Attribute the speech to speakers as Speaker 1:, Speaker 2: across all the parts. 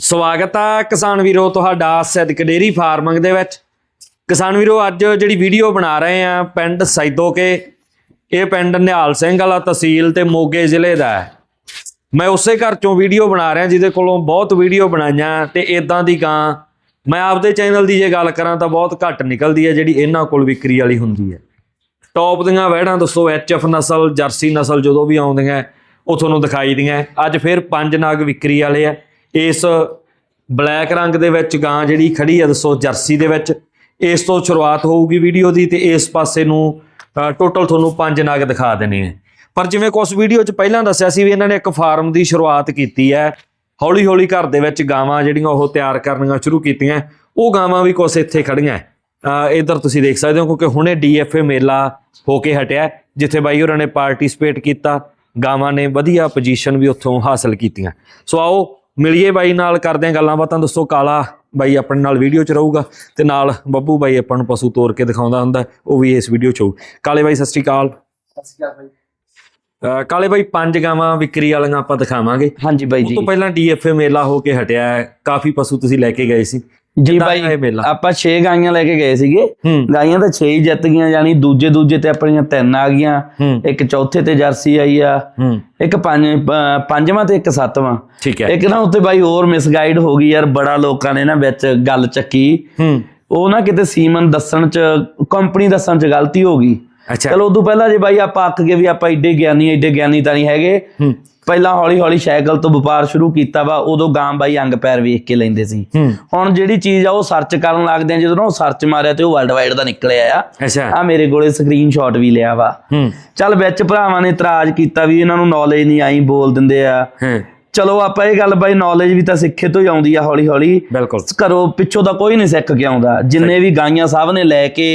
Speaker 1: ਸਵਾਗਤ ਆ ਕਿਸਾਨ ਵੀਰੋ ਤੁਹਾਡਾ ਸਿੱਧਕ ਡੇਰੀ ਫਾਰਮਿੰਗ ਦੇ ਵਿੱਚ। ਕਿਸਾਨ ਵੀਰੋ, ਅੱਜ ਜਿਹੜੀ ਵੀਡੀਓ ਬਣਾ ਰਹੇ ਆ ਪਿੰਡ ਸੈਦੋਕੇ, ਇਹ ਪਿੰਡ ਨਿਹਾਲ ਸਿੰਘ ਵਾਲਾ ਤਹਿਸੀਲ ਤੇ ਮੋਗੇ ਜ਼ਿਲ੍ਹੇ ਦਾ ਹੈ। ਮੈਂ ਉਸੇ ਘਰ ਚੋਂ ਵੀਡੀਓ ਬਣਾ ਰਿਹਾ ਜਿਹਦੇ ਕੋਲੋਂ ਬਹੁਤ ਵੀਡੀਓ ਬਣਾਈਆਂ ਤੇ ਇਦਾਂ ਦੀ ਗਾਂ, ਮੈਂ ਆਪਦੇ ਚੈਨਲ ਦੀ ਜੇ ਗੱਲ ਕਰਾਂ ਤਾਂ ਬਹੁਤ ਘੱਟ ਨਿਕਲਦੀ ਹੈ ਜਿਹੜੀ ਇਹਨਾਂ ਕੋਲ ਵਿਕਰੀ ਵਾਲੀ ਹੁੰਦੀ ਹੈ। ਟੌਪ ਦੀਆਂ ਵਹਿੜਾਂ ਦੱਸੋ ਐਚਐਫ ਨਸਲ, ਜਰਸੀ ਨਸਲ ਜਦੋਂ ਵੀ ਆਉਂਦੀਆਂ, ਉਹ ਤੁਹਾਨੂੰ ਦਿਖਾਈ ਦੀਆਂ। ਅੱਜ ਫਿਰ ਪੰਜ ਨਾਗ ਵਿਕਰੀ ਵਾਲੇ ਆ। ਇਸ ਬਲੈਕ ਰੰਗ ਦੇ ਵਿੱਚ ਗਾਂ ਜਿਹੜੀ ਖੜੀ ਆ ਦੱਸੋ ਜਰਸੀ ਦੇ ਵਿੱਚ। ਇਸ ਤੋਂ ਸ਼ੁਰੂਆਤ ਹੋਊਗੀ ਵੀਡੀਓ ਦੀ ਤੇ ਇਸ ਪਾਸੇ ਨੂੰ ਟੋਟਲ ਤੁਹਾਨੂੰ ਪੰਜ ਨਾਗ ਦਿਖਾ ਦੇਣੇ ਆ ਪਰ ਜਿਵੇਂ ਕੁਝ ਵੀਡੀਓ 'ਚ ਪਹਿਲਾਂ ਦੱਸਿਆ ਸੀ ਵੀ ਇਹਨਾਂ ਨੇ ਇੱਕ ਫਾਰਮ ਦੀ ਸ਼ੁਰੂਆਤ ਕੀਤੀ ਹੈ ਹੌਲੀ ਹੌਲੀ ਘਰ ਦੇ ਵਿੱਚ ਗਾਵਾਂ ਜਿਹੜੀਆਂ ਉਹ ਤਿਆਰ ਕਰਨੀਆਂ ਸ਼ੁਰੂ ਕੀਤੀਆਂ ਉਹ ਗਾਵਾਂ ਵੀ ਕੁਝ ਇੱਥੇ ਖੜੀਆਂ। ਅ, ਇੱਧਰ ਤੁਸੀਂ ਦੇਖ ਸਕਦੇ ਹੋ ਕਿਉਂਕਿ ਹੁਣੇ ਡੀਐਫਏ ਮੇਲਾ ਹੋ ਕੇ ਹਟਿਆ ਜਿੱਥੇ ਬਾਈ ਹੋਰਾਂ ਨੇ ਪਾਰਟਿਸਿਪੇਟ ਕੀਤਾ ਗਾਵਾਂ ਨੇ ਵਧੀਆ ਪੋਜੀਸ਼ਨ ਵੀ ਉੱਥੋਂ ਹਾਸਲ ਕੀਤੀਆਂ। ਸੋ ਆਓ ਮਿਲੀਏ ਬਾਈ ਨਾਲ ਕਰਦੇ ਹਾਂ ਗੱਲਾਂ ਬਾਤਾਂ। ਦੱਸੋ ਕਾਲਾ ਬਾਈ ਆਪਣੇ ਨਾਲ ਵੀਡੀਓ 'ਚ ਰਹੂਗਾ ਤੇ ਨਾਲ ਬੱਬੂ ਬਾਈ ਆਪਾਂ ਨੂੰ ਪਸ਼ੂ ਤੋਰ ਕੇ ਦਿਖਾਉਂਦਾ ਹੁੰਦਾ ਉਹ ਵੀ ਇਸ ਵੀਡੀਓ 'ਚ ਹੋਊ। ਕਾਲੇ ਬਾਈ ਸਤਿ ਸ਼੍ਰੀ ਅਕਾਲ। ਅ, ਕਾਲੇ ਬਾਈ ਪੰਜ ਗਾਵਾਂ ਵਿਕਰੀ ਵਾਲੀਆਂ ਆਪਾਂ ਦਿਖਾਵਾਂਗੇ।
Speaker 2: ਹਾਂਜੀ ਬਾਈ
Speaker 1: ਉਸ
Speaker 2: ਜੀ।
Speaker 1: ਤੋਂ ਪਹਿਲਾਂ ਡੀਐਫਏ ਮੇਲਾ ਹੋ ਕੇ ਹਟਿਆ ਹੈ ਕਾਫੀ ਪਸ਼ੂ ਤੁਸੀਂ ਲੈ ਕੇ ਗਏ ਸੀ।
Speaker 2: ਜੀ ਬਾਈ ਆਪਾਂ 6 ਗਾਈਆਂ ਲੈ ਕੇ ਗਏ ਸੀਗੇ ਗਾਈਆਂ ਤਾਂ 6 ਹੀ ਜਿੱਤ ਗਈਆਂ ਯਾਨੀ ਦੂਜੇ ਦੂਜੇ ਤੇ ਆਪਣੀਆਂ ਤਿੰਨ ਆ ਗਈਆਂ ਇੱਕ ਚੌਥੇ ਤੇ ਜਰਸੀ ਆਈ ਆ ਇੱਕ ਪੰਜ ਪੰਜਵਾਂ ਤੇ ਇੱਕ ਸੱਤਵਾਂ।
Speaker 1: ਠੀਕ ਹੈ।
Speaker 2: ਇੱਕ ਨਾ ਉੱਤੇ ਬਾਈ ਹੋਰ ਮਿਸਗਾਈਡ ਹੋ ਗਈ ਯਾਰ ਬੜਾ ਲੋਕਾਂ ਨੇ ਨਾ ਵਿੱਚ ਗੱਲ ਚੱਕੀ। ਉਹ ਨਾ ਕਿਤੇ ਸੀਮਨ ਦੱਸਣ ਚ ਕੰਪਨੀ ਦੱਸਣ ਚ ਗਲਤੀ ਹੋ ਗਈ।
Speaker 1: ਅੱਛਾ।
Speaker 2: ਚਲੋ ਉਦੋਂ ਪਹਿਲਾਂ ਜੇ ਬਾਈ ਆਪਾਂ ਅੱਕ ਗਏ ਵੀ ਆਪਾਂ ਏਡੇ ਗਿਆਨੀ ਏਡੇ ਗਿਆਨੀ ਤਾਂ ਨਹੀਂ ਹੈਗੇ। ਪਹਿਲਾਂ ਹੌਲੀ ਹੌਲੀ ਸਾਈਕਲ ਤੋਂ ਵਪਾਰ ਸ਼ੁਰੂ ਕੀਤਾ ਵਾ ਉਦੋਂ ਗਾਂ ਬਾਈ ਅੰਗ ਪੈਰ ਵੇਖ ਕੇ ਲੈਂਦੇ ਸੀ। ਹੁਣ ਜਿਹੜੀ ਚੀਜ਼ ਆ ਉਹ ਸਰਚ ਕਰਨ ਲੱਗਦੇ ਆ ਜਦੋਂ ਉਹ ਸਰਚ ਮਾਰਿਆ ਤੇ ਉਹ ਵਰਲਡ ਵਾਈਡ ਦਾ ਨਿਕਲਿਆ ਆ।
Speaker 1: ਅੱਛਾ।
Speaker 2: ਆ ਮੇਰੇ ਕੋਲੇ ਸਕਰੀਨਸ਼ਾਟ ਵੀ ਲਿਆ ਵਾ। ਚੱਲ ਵਿੱਚ ਭਰਾਵਾਂ ਨੇ ਇਤਰਾਜ਼ ਕੀਤਾ ਵੀ ਇਹਨਾਂ ਨੂੰ ਨੌਲੇਜ ਨਹੀਂ ਆਈ ਬੋਲ ਦਿੰਦੇ ਆ। ਚਲੋ ਆਪਾਂ ਇਹ ਗੱਲ ਬਾਈ ਨੌਲੇਜ ਵੀ ਤਾਂ ਸਿੱਖੇ ਤੋਂ ਹੀ ਆਉਂਦੀ ਆ ਹੌਲੀ ਹੌਲੀ।
Speaker 1: ਬਿਲਕੁਲ।
Speaker 2: ਘਰੋਂ ਪਿੱਛੋਂ ਤਾਂ ਕੋਈ ਨਹੀਂ ਸਿੱਖ ਕੇ ਆਉਂਦਾ ਜਿੰਨੇ ਵੀ ਗਾਈਆਂ ਸਭ ਨੇ ਲੈ ਕੇ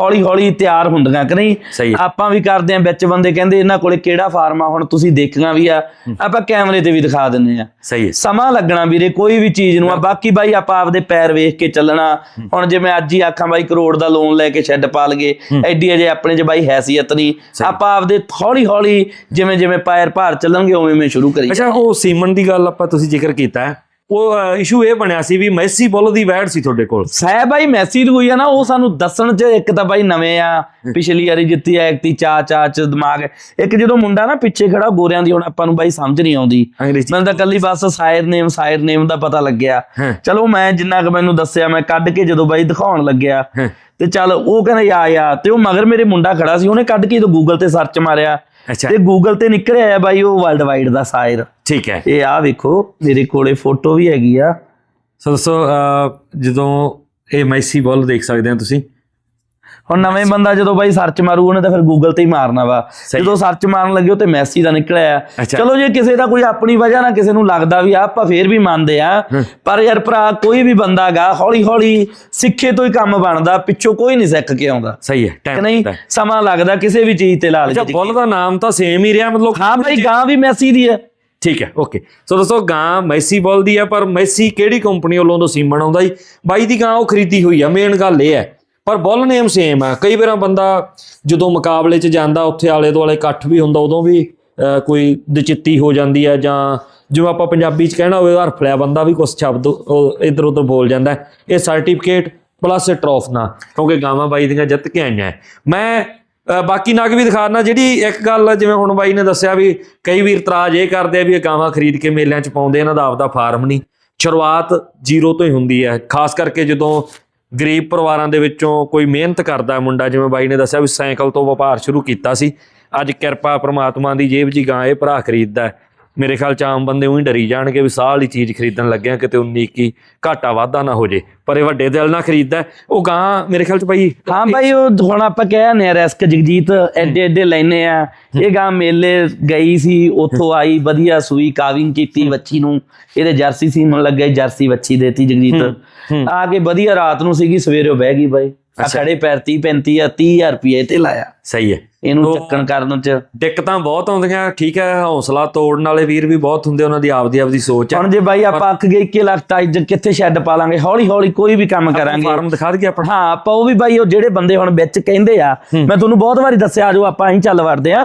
Speaker 2: ਹੌਲੀ ਹੌਲੀ ਤਿਆਰ ਹੁੰਦੀਆਂ ਕਿ ਨਹੀਂ। ਆਪਾਂ ਵੀ ਕਰਦੇ ਆਂ ਵਿੱਚ ਬੰਦੇ ਕਹਿੰਦੇ ਇਹਨਾਂ ਕੋਲੇ ਕਿਹੜਾ ਫਾਰਮ ਆ ਹੁਣ ਤੁਸੀਂ ਦੇਖਣਾ ਵੀ ਆ। ਆਪਾਂ ਕੈਮਰੇ ਤੇ ਵੀ ਦਿਖਾ ਦਿੰਨੇ ਆ
Speaker 1: ਸਹੀ
Speaker 2: ਸਮਾਂ ਲੱਗਣਾ ਵੀਰੇ ਕੋਈ ਵੀ ਚੀਜ਼ ਨੂੰ ਆ। ਬਾਕੀ ਬਾਈ ਆਪਾਂ ਆਪਦੇ ਪੈਰ ਵੇਖ ਕੇ ਚੱਲਣਾ। ਹੁਣ ਜਿਵੇਂ ਅੱਜ ਹੀ ਆਖਾਂ ਬਾਈ ਕਰੋੜ ਦਾ ਲੋਨ ਲੈ ਕੇ ਸ਼ੈੱਡ ਪਾ ਲਗੇ ਐਡੀ ਅਜੇ ਆਪਣੇ 'ਚ ਬਾਈ ਹੈਸੀਅਤ ਨਹੀਂ। ਆਪਾਂ ਆਪਦੇ ਹੌਲੀ ਹੌਲੀ ਜਿਵੇਂ ਜਿਵੇਂ ਪੈਰ ਭਾਰ ਚੱਲਣਗੇ ਉਵੇਂ ਉਵੇਂ ਸ਼ੁਰੂ ਕਰੀ
Speaker 1: ਅੱਛਾ ਉਹ ਸੀਮਨ ਦੀ ਗੱਲ ਆਪਾਂ ਤੁਸੀਂ ਜ਼ਿਕਰ ਕੀਤਾ ਹੈ। ਉਹ ਇਸ਼ੂ ਇਹ ਬਣਿਆ ਸੀ ਵੀ ਮੈਸੀ ਬੁੱਲ ਦੀ ਵੈੜ ਸੀ ਤੁਹਾਡੇ ਕੋਲ
Speaker 2: ਸਹਿ ਬਾਈ ਮੈਸੀ ਹੋਈ ਆ ਨਾ ਉਹ ਸਾਨੂੰ ਦੱਸਣ 'ਚ ਇੱਕ ਤਾਂ ਬਾਈ ਨਵੇਂ ਆ ਪਿਛਲੀ ਵਾਰੀ ਜਿੱਤੀ ਆ ਇੱਕ ਤੀ ਚਾ ਚਾ 'ਚ ਦਿਮਾਗ। ਇੱਕ ਜਦੋਂ ਮੁੰਡਾ ਨਾ ਪਿੱਛੇ ਖੜਾ ਗੋਰਿਆਂ ਦੀ ਹੁਣ ਆਪਾਂ ਨੂੰ ਬਾਈ ਸਮਝ ਨਹੀਂ ਆਉਂਦੀ ਮੈਨੂੰ ਤਾਂ ਕੱਲੀ ਬਸ ਸਾਇਰ ਨੇਮ ਸਾਇਰ ਨੇਮ ਦਾ ਪਤਾ ਲੱਗਿਆ। ਚਲੋ ਮੈਂ ਜਿੰਨਾ ਕੁ ਮੈਨੂੰ ਦੱਸਿਆ ਮੈਂ ਕੱਢ ਕੇ ਜਦੋਂ ਬਾਈ ਦਿਖਾਉਣ ਲੱਗਿਆ। ਤੇ ਚੱਲ ਉਹ ਕਹਿੰਦਾ ਯਾ ਯਾ ਤੇ ਉਹ ਮਗਰ ਮੇਰੇ ਮੁੰਡਾ ਖੜਾ ਸੀ ਉਹਨੇ ਕੱਢ ਕੇ ਜਦੋਂ ਗੂਗਲ ਤੇ ਸਰਚ ਮਾਰਿਆ
Speaker 1: ਅੱਛਾ।
Speaker 2: ਤੇ ਗੂਗਲ ਤੇ ਨਿਕਲਿਆ ਆ ਬਾਈ ਉਹ ਵਰਲਡ ਵਾਈਡ ਦਾ ਸਾਇਰ।
Speaker 1: ਠੀਕ ਹੈ।
Speaker 2: ਇਹ ਆ ਵੇਖੋ ਮੇਰੇ ਕੋਲੇ ਫੋਟੋ ਵੀ ਹੈਗੀ ਆ।
Speaker 1: ਸੋ ਦੋਸਤੋ ਜਦੋਂ ਇਹ ਮੈਸੀ ਬੁੱਲ ਦੇਖ ਸਕਦੇ ਹੋ ਤੁਸੀਂ
Speaker 2: ਹੁਣ ਨਵੇਂ ਬੰਦਾ ਜਦੋਂ ਬਾਈ ਸਰਚ ਮਾਰੂ ਉਹਨੇ ਤਾਂ ਫਿਰ ਗੂਗਲ ਤੇ ਹੀ ਮਾਰਨਾ ਵਾ। ਜਦੋਂ ਸਰਚ ਮਾਰਨ ਲੱਗੇ ਉਹ ਤੇ ਮੈਸੀ ਦਾ ਨਿਕਲਿਆ। ਚਲੋ ਜੇ ਕਿਸੇ ਦਾ ਕੋਈ ਆਪਣੀ ਵਜ੍ਹਾ ਨਾਲ ਕਿਸੇ ਨੂੰ ਲੱਗਦਾ ਵੀ ਆ ਆਪਾਂ ਫੇਰ ਵੀ ਮੰਨਦੇ ਆ। ਪਰ ਯਾਰ ਭਰਾ ਕੋਈ ਵੀ ਬੰਦਾ ਗਾ ਹੌਲੀ ਹੌਲੀ ਸਿੱਖੇ ਤੋਂ ਹੀ ਕੰਮ ਬਣਦਾ ਪਿੱਛੋਂ ਕੋਈ ਨਹੀਂ ਸਿੱਖ ਕੇ ਆਉਂਦਾ।
Speaker 1: ਸਹੀ ਹੈ ਟਾਈਮ
Speaker 2: ਨਹੀਂ? ਸਮਾਂ ਲੱਗਦਾ ਕਿਸੇ ਵੀ ਚੀਜ਼ ਤੇ ਲਾ
Speaker 1: ਅੱਛਾ ਬੁੱਲ ਦਾ ਨਾਮ ਤਾਂ ਸੇਮ ਹੀ ਰਿਹਾ ਮਤਲਬ
Speaker 2: ਹਾਂ ਬਾਈ ਗਾਂ ਵੀ ਮੈਸੀ ਦੀ ਹੈ।
Speaker 1: ਠੀਕ ਹੈ ਓਕੇ ਸੋ ਦੋਸਤੋ ਗਾਂ ਮੈਸੀ ਬੁੱਲ ਦੀ ਆ ਪਰ ਮੈਸੀ ਕਿਹੜੀ ਕੰਪਨੀ ਵੱਲੋਂ ਤੋਂ ਸੀਮਨ ਆਉਂਦਾ ਜੀ? ਬਾਈ ਦੀ ਗਾਂ ਉਹ ਖਰੀਦੀ ਹੋਈ ਆ ਮੇਨ ਗੱਲ ਇਹ ਹੈ। ਪਰ ਬੁੱਲ ਨੇਮ ਸੇਮ ਆ। ਕਈ ਵਾਰ ਬੰਦਾ ਜਦੋਂ ਮੁਕਾਬਲੇ 'ਚ ਜਾਂਦਾ, ਉੱਥੇ ਆਲੇ ਦੁਆਲੇ ਇਕੱਠ ਵੀ ਹੁੰਦਾ, ਉਦੋਂ ਵੀ ਕੋਈ ਦਚਿੱਤੀ ਹੋ ਜਾਂਦੀ ਹੈ ਜਾਂ ਜਿਵੇਂ ਆਪਾਂ ਪੰਜਾਬੀ 'ਚ ਕਹਿਣਾ ਹੋਵੇ, ਹਰਫ ਲਿਆ ਬੰਦਾ ਵੀ ਕੁਝ ਸ਼ਬਦ ਇੱਧਰ ਉੱਧਰ ਬੋਲ ਜਾਂਦਾ ਇਹ ਸਰਟੀਫਿਕੇਟ ਪਲੱਸ ਟਰੋਫ ਨਾ, ਕਿਉਂਕਿ ਗਾਵਾਂ ਬਾਈ ਦੀਆਂ ਜਿੱਤ ਕੇ ਆਈਆਂ ਮੈਂ ਬਾਕੀ ਨਗ ਵੀ ਦਿਖਾਣਾ ਜਿਹੜੀ ਇੱਕ ਗੱਲ ਜਿਵੇਂ ਹੁਣ ਬਾਈ ਨੇ ਦੱਸਿਆ ਵੀ ਕਈ ਵੀਰ ਇਤਰਾਜ਼ ਇਹ ਕਰਦੇ ਆ ਵੀ ਇਹ ਗਾਵਾਂ ਖਰੀਦ ਕੇ ਮੇਲਿਆਂ 'ਚ ਪਾਉਂਦੇ ਇਹਨਾਂ ਦਾ ਆਪਦਾ ਫਾਰਮ ਨਹੀਂ। ਸ਼ੁਰੂਆਤ ਜ਼ੀਰੋ ਤੋਂ ਹੀ ਹੁੰਦੀ ਹੈ। ਖਾਸ ਕਰਕੇ ਜਦੋਂ ਗਰੀਬ ਪਰਿਵਾਰਾਂ ਦੇ ਵਿੱਚੋਂ ਕੋਈ ਮਿਹਨਤ ਕਰਦਾ ਮੁੰਡਾ, ਜਿਵੇਂ ਬਾਈ ਨੇ ਦੱਸਿਆ ਵੀ ਸਾਈਕਲ ਤੋਂ ਵਪਾਰ ਸ਼ੁਰੂ ਕੀਤਾ ਸੀ। ਅੱਜ ਕਿਰਪਾ ਪ੍ਰਮਾਤਮਾ ਦੀ ਜੇਬ ਜੀ ਗਾਂ ਇਹ ਭਰਾ ਖਰੀਦਦਾ ਮੇਰੇ ਖਿਆਲ ਚ ਆਮ ਬੰਦੇ ਉਹੀ ਡਰੀ ਜਾਣਗੇ ਵੀ ਸਾਹ ਵਾਲੀ ਚੀਜ਼ ਖਰੀਦਣ ਲੱਗਿਆ ਕਿਤੇ 19 ਕੀ ਘਾਟਾ ਵਾਧਾ ਨਾ ਹੋ ਜੇ ਪਰ ਇਹ ਵੱਡੇ ਦਿਲ ਨਾਲ ਖਰੀਦਦਾ। ਉਹ ਗਾਂ ਮੇਰੇ ਖਿਆਲ ਚ ਬਾਈ
Speaker 2: ਹਾਂ ਬਾਈ ਉਹ ਹੁਣ ਆਪਾਂ ਕਹਿ ਨੇ ਰਿਸਕ ਜਗਜੀਤ ਐਡੇ ਐਡੇ ਲੈਨੇ ਆ। ਇਹ ਗਾਂ ਮੇਲੇ ਗਈ ਸੀ ਉੱਥੋਂ ਆਈ ਵਧੀਆ ਸੂਈ ਕਾਵਿੰਗ ਕੀਤੀ ਬੱਚੀ ਨੂੰ। ਇਹਦੇ ਜਰਸੀ ਸੀਮਣ ਲੱਗੇ ਜਰਸੀ ਬੱਚੀ ਦੇਤੀ ਜਗਜੀਤ। ਆ ਕੇ ਵਧੀਆ ਰਾਤ ਨੂੰ ਸੀਗੀ ਸਵੇਰੇ ਬਹਿ ਗਈ ਬਾਈ। ਆ ਖੜੇ ਪੈਰ 30 35 ਆ 30000 ਰੁਪਏ ਤੇ ਲਾਇਆ।
Speaker 1: ਸਹੀ ਹੈ।
Speaker 2: ਇਹਨੂੰ ਚੱਕਣ ਕਰਨ ਚ।
Speaker 1: ਦਿੱਕਤਾਂ ਬਹੁਤ ਆਉਂਦੀਆਂ ਠੀਕ ਹੈ ਹੌਸਲਾ ਤੋੜਨ ਵਾਲੇ ਵੀਰ ਵੀ ਬਹੁਤ ਹੁੰਦੇ ਉਹਨਾਂ ਦੀ ਆਪਦੀ ਆਪਦੀ ਸੋਚ ਹੈ।
Speaker 2: ਹੁਣ ਜੇ ਬਾਈ ਆਪਾਂ ਅੱਕ ਗਏ 21 ਲੱਖ ਤਾਂ ਅੱਜ ਕਿੱਥੇ ਸ਼ੈੱਡ ਪਾ ਲਾਂਗੇ? ਹੌਲੀ ਹੌਲੀ ਕੋਈ ਵੀ ਕੰਮ ਕਰਾਂਗੇ।
Speaker 1: ਫਾਰਮ ਦਿਖਾ ਦਈਏ ਆਪਣਾ
Speaker 2: ਹਾਂ ਆਪਾਂ ਉਹ ਵੀ ਬਾਈ ਉਹ ਜਿਹੜੇ ਬੰਦੇ ਹੁਣ ਵਿੱਚ ਕਹਿੰਦੇ ਆ ਮੈਂ ਤੁਹਾਨੂੰ ਬਹੁਤ ਵਾਰੀ ਦੱਸਿਆ ਜੋ ਆਪਾਂ ਅਸੀਂ ਚੱਲ ਵੜਦੇ ਆ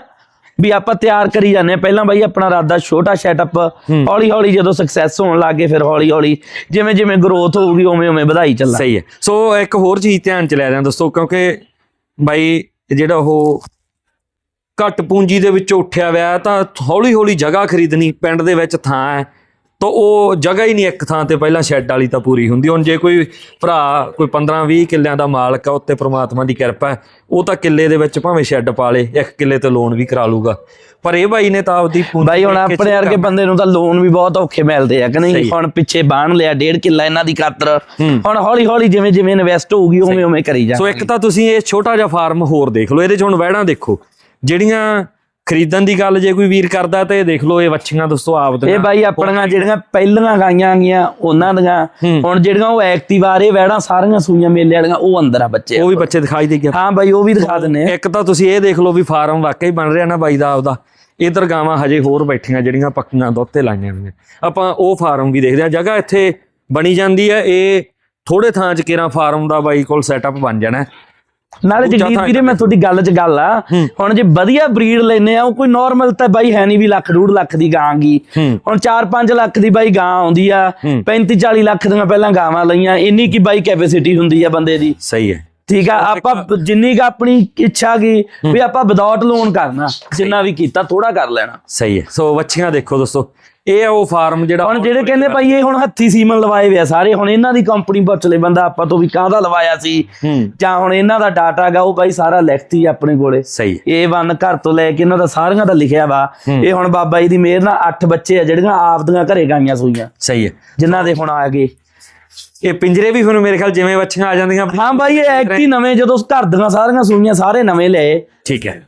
Speaker 2: ਵੀ ਆਪਾਂ ਤਿਆਰ ਕਰੀ ਜਾਂਦੇ ਹਾਂ। ਪਹਿਲਾਂ ਬਾਈ ਆਪਣਾ ਇਰਾਦਾ ਛੋਟਾ ਸੈਟਅਪ ਹੌਲੀ ਹੌਲੀ ਜਦੋਂ ਸਕਸੈਸ ਹੋਣ ਲੱਗੇ ਫਿਰ ਹੌਲੀ ਹੌਲੀ ਜਿਵੇਂ ਜਿਵੇਂ ਗਰੋਥ ਹੋਊਗੀ ਉਵੇਂ ਉਵੇਂ ਵਧਾਈ ਚੱਲਾਂ
Speaker 1: ਸਹੀ ਹੈ। ਸੋ ਇੱਕ ਹੋਰ ਚੀਜ਼ ਧਿਆਨ ਚ ਲੈ ਦਿਆਂ ਦੋਸਤੋ ਕਿਉਂਕਿ ਬਾਈ ਜਿਹੜਾ ਉਹ ਘੱਟ ਪੂੰਜੀ ਦੇ ਵਿੱਚੋਂ ਉੱਠਿਆ ਹੋਇਆ ਤਾਂ ਹੌਲੀ ਹੌਲੀ ਜਗ੍ਹਾ ਖਰੀਦਣੀ ਪਿੰਡ ਦੇ ਵਿੱਚ ਥਾਂ ਹੈ। ਤਾਂ ਉਹ ਜਗ੍ਹਾ ਹੀ ਨਹੀਂ ਇੱਕ ਥਾਂ ਤੇ ਪਹਿਲਾਂ ਸ਼ੈੱਡ ਵਾਲੀ ਤਾਂ ਪੂਰੀ ਹੁੰਦੀ। ਹੁਣ ਜੇ ਕੋਈ ਭਰਾ ਕੋਈ 15 20 ਕਿੱਲਿਆਂ ਦਾ ਮਾਲਕ ਆ ਉੱਤੇ ਪ੍ਰਮਾਤਮਾ ਦੀ ਕਿਰਪਾ ਉਹ ਤਾਂ ਕਿੱਲੇ ਦੇ ਵਿੱਚ ਭਾਵੇਂ ਸ਼ੈੱਡ ਪਾ ਲੇ ਇੱਕ ਕਿੱਲੇ ਤੇ ਲੋਨ ਵੀ ਕਰਾ ਲੂਗਾ। ਪਰ ਇਹ ਬਾਈ ਨੇ ਤਾਂ ਆਪਦੀ ਪੂੰਜੀ
Speaker 2: ਬਾਈ ਹੁਣ ਆਪਣੇ ਵਰਗੇ ਬੰਦੇ ਨੂੰ ਤਾਂ ਲੋਨ ਵੀ ਬਹੁਤ ਔਖੇ ਮਿਲਦੇ ਆ ਕਿ ਨਹੀਂ। ਹੁਣ ਪਿੱਛੇ ਬਾਣ ਲਿਆ ਡੇਢ ਕਿੱਲਾ ਇਹਨਾਂ ਦੀ ਖਾਤਰ। ਹੁਣ ਹੌਲੀ ਹੌਲੀ ਜਿਵੇਂ ਜਿਵੇਂ ਇਨਵੈਸਟ ਹੋਊਗੀ ਉਵੇਂ ਉਵੇਂ ਕਰੀ ਜਾ
Speaker 1: ਸੋ ਇੱਕ ਤਾਂ ਤੁਸੀਂ ਇਹ ਛੋਟਾ ਜਿਹਾ ਫਾਰਮ ਹੋਰ ਦੇਖ ਲਓ ਇਹਦੇ ਚ ਹੁਣ ਵਹਿੜਾਂ ਦੇਖੋ। ਜਿਹੜੀਆਂ ਖਰੀਦਣ ਦੀ ਗੱਲ ਜੇ ਕੋਈ ਵੀਰ ਕਰਦਾ ਤੇ ਦੇਖ ਲਓ ਇਹ ਵੱਛੀਆਂ ਦੋਸਤੋ ਆਪ ਦੀਆਂ।
Speaker 2: ਇਹ ਬਾਈ ਆਪਣੀਆਂ ਜਿਹੜੀਆਂ ਪਹਿਲੀਆਂ ਗਾਈਆਂ ਗਈਆਂ ਉਹਨਾਂ ਦੀਆਂ। ਹੁਣ ਜਿਹੜੀਆਂ ਉਹ ਐਕਟਿਵਾਰੇ ਵੈੜਾਂ ਸਾਰੀਆਂ ਸੂਈਆਂ ਮੇਲੇ ਵਾਲੀਆਂ ਉਹ ਅੰਦਰ ਆ ਬੱਚੇ।
Speaker 1: ਉਹ ਵੀ ਬੱਚੇ ਦਿਖਾਈ ਦੇ ਗਿਆ।
Speaker 2: ਹਾਂ ਬਾਈ ਉਹ ਵੀ ਦਿਖਾ ਦਿੰਨੇ।
Speaker 1: ਇੱਕ ਤਾਂ ਤੁਸੀਂ ਇਹ ਦੇਖ ਲਓ ਵੀ ਫਾਰਮ ਵਾਕਈ ਬਣ ਰਿਹਾ ਨਾ ਬਾਈ ਦਾ ਆਪਦਾ। ਇਧਰ ਗਾਵਾਂ ਹਜੇ ਹੋਰ ਬੈਠੀਆਂ ਜਿਹੜੀਆਂ ਪੱਕੀਆਂ ਦੁੱਧ ਤੇ ਲਾਈਆਂ ਹੋਈਆਂ। ਆਪਾਂ ਉਹ ਫਾਰਮ ਵੀ ਦੇਖਦੇ ਆ। ਜਗ੍ਹਾ ਇੱਥੇ ਬਣੀ ਜਾਂਦੀ ਹੈ ਇਹ ਥੋੜੇ ਥਾਂ 'ਚ ਕੇਰਾ ਫਾਰਮ ਦਾ ਬਾਈ ਕੋਲ ਸੈਟਅਪ ਬਣ ਜਾਣਾ।
Speaker 2: ਨਾਲੇ
Speaker 1: ਥਾਂ
Speaker 2: ਵੀਰੇ ਮੈਂ ਤੁਹਾਡੀ ਗੱਲ 'ਚ ਗੱਲ ਆ। ਹੁਣ ਜੇ ਵਧੀਆ ਬਰੀਡ ਲੈਨੇ ਆ ਉਹ ਕੋਈ ਨਾਰਮਲ ਤਾਂ ਬਾਈ ਹੈ ਨਹੀਂ ਵੀ ਲੱਖ ਡੂਢ ਲੱਖ ਦੀ ਗਾਂ ਗੀ।
Speaker 1: ਹੂੰ।
Speaker 2: ਹੁਣ 4-5 ਲੱਖ ਦੀ ਬਾਈ ਗਾਂ ਆਉਂਦੀ ਆ
Speaker 1: ਹੂੰ।
Speaker 2: 35-40 ਲੱਖ ਦੀਆਂ ਪਹਿਲਾਂ ਗਾਵਾਂ ਲਈਆਂ ਇੰਨੀ ਕੀ ਬਾਈ ਕੈਪੈਸਿਟੀ ਹੁੰਦੀ ਆ ਬੰਦੇ ਦੀ।
Speaker 1: ਸਹੀ ਹੈ।
Speaker 2: ਠੀਕ ਆ ਆਪਾਂ ਜਿੰਨੀ ਕ ਆਪਣੀ ਇੱਛਾ ਗਈ ਵੀ ਆਪਾਂ ਵਿਦਆਊਟ ਲੋਨ ਕਰਨਾ ਜਿੰਨਾ ਵੀ ਕੀਤਾ ਥੋੜਾ ਕਰ ਲੈਣਾ।
Speaker 1: ਸਹੀ ਹੈ। ਸੋ ਵੱਛੀਆਂ ਦੇਖੋ ਦੋਸਤੋ ਇਹ ਆ ਉਹ ਫਾਰਮ ਜਿਹੜਾ
Speaker 2: ਹੁਣ ਜਿਹੜੇ ਕਹਿੰਦੇ ਭਾਈ ਇਹ ਹੁਣ ਹੱਥੀ ਸੀਮਨ ਲਵਾਏ ਵੇ ਆ ਸਾਰੇ ਹੁਣ ਇਹਨਾਂ ਦੀ ਕੰਪਨੀ ਪੁੱਛ ਲੈ ਬੰਦਾ ਆਪਾਂ ਤੋਂ ਵੀ ਕਾਹਦਾ ਲਵਾਇਆ ਸੀ। ਜਾਂ ਹੁਣ ਇਹਨਾਂ ਦਾ ਡਾਟਾ ਗਾ ਉਹ ਬਾਈ ਸਾਰਾ ਲਿਖਤੀ ਆਪਣੇ ਕੋਲੇ।
Speaker 1: ਸਹੀ।
Speaker 2: ਇਹ ਵਨ ਘਰ ਤੋਂ ਲੈ ਕੇ ਇਹਨਾਂ ਦਾ ਸਾਰੀਆਂ ਦਾ ਲਿਖਿਆ ਵਾ। ਇਹ ਹੁਣ ਬਾਬਾ ਜੀ ਦੀ ਮਿਹਰ ਨਾਲ ਅੱਠ ਬੱਚੇ ਆ ਜਿਹੜੀਆਂ ਆਪਦੀਆਂ ਘਰੇ ਗਾਈਆਂ ਸੂਈਆਂ।
Speaker 1: ਸਹੀ ਹੈ।
Speaker 2: ਜਿਨ੍ਹਾਂ ਦੇ ਹੁਣ ਆ ਗਏ।
Speaker 1: ਇਹ ਪਿੰਜਰੇ ਵੀ ਹੁਣ ਮੇਰੇ ਖਿਆਲ ਜਿਵੇਂ ਵੱਛੀਆਂ ਆ ਜਾਂਦੀਆਂ।
Speaker 2: ਹਾਂ ਬਾਈ ਇਹ ਐਕਟੀ ਨਵੇਂ ਜਦੋਂ ਘਰ ਦੀਆਂ ਸਾਰੀਆਂ ਸੂਈਆਂ ਸਾਰੇ ਨਵੇਂ ਲਏ।
Speaker 1: ਠੀਕ ਹੈ।